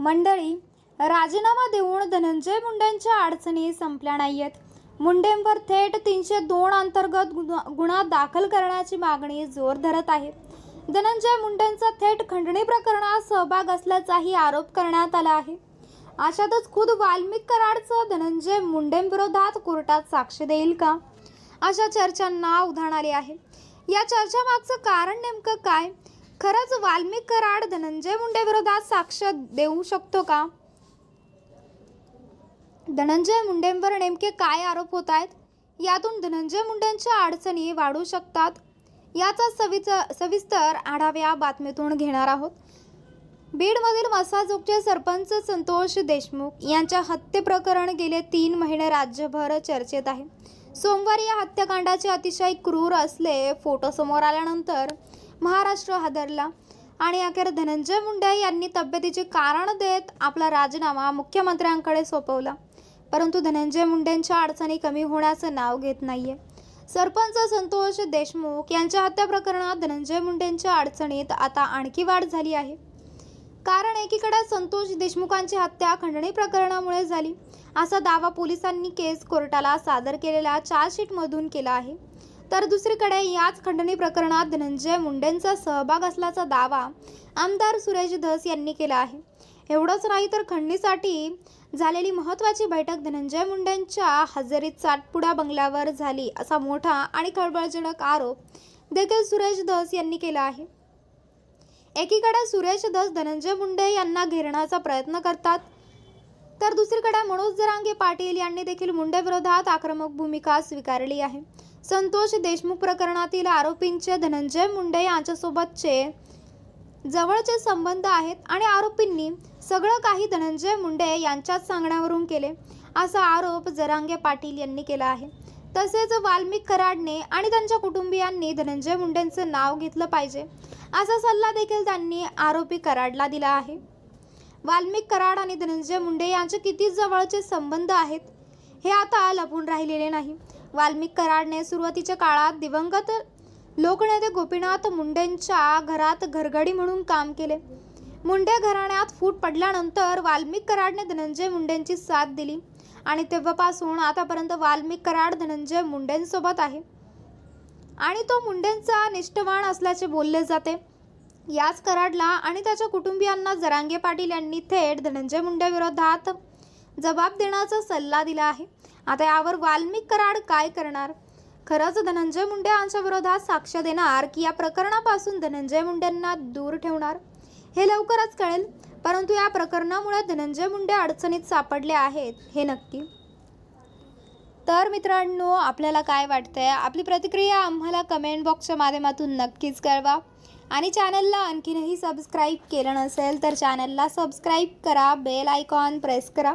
मंडळी राजीनामा देऊन धनंजय मुंडेंच्या अडचणी संपल्या नाहीयेत. मुंडेंवर थेट तीनशे दोन अंतर्गत गुन्हा गुन्हा दाखल करण्याची मागणी जोर धरत आहे. धनंजय मुंडेंचा थेट खंडणी प्रकरणात सहभाग असल्याचाही आरोप करण्यात आला आहे. अशातच खुद वाल्मिक कराडचं धनंजय मुंडेंविरोधात कोर्टात साक्ष देईल का? अशा चर्चांना उधाण आले आहे. या चर्चामागचं कारण नेमकं काय? खरंच वाल्मिक कराड धनंजय मुंडे विरोधात साक्ष देऊ शकतो का? धनंजय मुंडेंवर नेमके काय आरोप होत आहेत? यातून धनंजय मुंडेंच्या अडचणी वाढू शकतात. याचा सविच सविस्तर आढाव्या बातमीतून घेणार आहोत. बीडमधील मसाजोगचे सरपंच संतोष देशमुख यांच्या हत्येप्रकरण गेले तीन महिने राज्यभर चर्चेत आहे. सोमवारी या हत्याकांडाचे अतिशय क्रूर असले फोटो समोर आल्यानंतर महाराष्ट्र हादरला. आणि अखेर धनंजय मुंडे यांनी तब्येतीचे कारण देत आपला राजीनामा मुख्यमंत्र्यांकडे सोपवला. परंतु धनंजय मुंडेंच्या अडचणी कमी होण्याचं नाव घेत नाहीये. सरपंच संतोष देशमुख यांच्या हत्या प्रकरणात धनंजय मुंडेंच्या अडचणीत आता आणखी वाढ झाली आहे. कारण एकीकडे संतोष देशमुखांची हत्या खंडणी प्रकरणामुळे झाली. असा दावा पोलिसांनी केस कोर्टाला सादर केलेल्या चार्जशीटमधून केला आहे. तर दुसरीकडे याच खंडणी प्रकरणात धनंजय मुंडेंचा सहभाग असल्याचा दावा आमदार सुरेश धस यांनी केला आहे. एवढंच नाही तर खंडणीसाठी झालेली महत्त्वाची बैठक धनंजय मुंडेंच्या हजेरीत सातपुडा बंगल्यावर झाली असा मोठा आणि खळबळजनक आरोप देखील सुरेश धस यांनी केला आहे. एकीकडे सुरेश धस धनंजय मुंडे यांना घेरण्याचा प्रयत्न करतात तर दुसरीकडे मनोज जरांगे पाटील यांनी देखील मुंडे विरोधात आक्रमक भूमिका स्वीकारली आहे. संतोष देशमुख प्रकरणातील आरोपींचे धनंजय मुंडे यांच्यासोबतचे जवळचे संबंध आहेत आणि आरोपींनी सगळं काही धनंजय मुंडे यांच्याच सांगण्यावरून केले. असा आरोप जरांगे पाटील यांनी केला आहे. तसेच वाल्मिक कराडने आणि त्यांच्या कुटुंबियांनी धनंजय मुंडेंचं नाव घेतलं पाहिजे. असा सल्ला देखील त्यांनी आरोपी कराडला दिला आहे. वाल्मिक कराड आणि धनंजय मुंडे यांचे किती जवळचे संबंध आहेत हे आता लपून राहिलेले नाही. वाल्मिक कराडने सुरुवातीच्या काळात दिवंगत लोकनेते गोपीनाथ मुंडेंच्या घरात घरगडी म्हणून काम केले. मुंडे घराण्यात फूट पडल्यानंतर वाल्मिक कराडने धनंजय मुंडेंची साथ दिली आणि तेव्हापासून आतापर्यंत वाल्मिक कराड धनंजय मुंडेंसोबत आहे. आणि तो मुंडेंचा निष्ठवान असल्याचे बोलले जाते. याच कराडला आणि त्याच्या कुटुंबियांना जरांगे पाटील यांनी थेट धनंजय मुंडेविरोधात जबाब देण्याचा सल्ला दिला आहे. आता यावर वाल्मिक कराड काय करणार? खरंच धनंजय मुंडे यांच्या विरोधात साक्ष देणार की या प्रकरणापासून धनंजय मुंडेंना दूर ठेवणार? हे लवकरच कळेल परंतु या प्रकरणामुळे धनंजय मुंडे अडचणीत सापडले आहेत हे नक्की. तर मित्रांनो आपल्याला काय वाटतंय? आपली प्रतिक्रिया आम्हाला कमेंट बॉक्सच्या माध्यमातून नक्कीच कळवा. आणि चॅनलला आणखीनही सबस्क्राईब केलं नसेल तर चॅनलला सबस्क्राईब करा बेल आयकॉन प्रेस करा.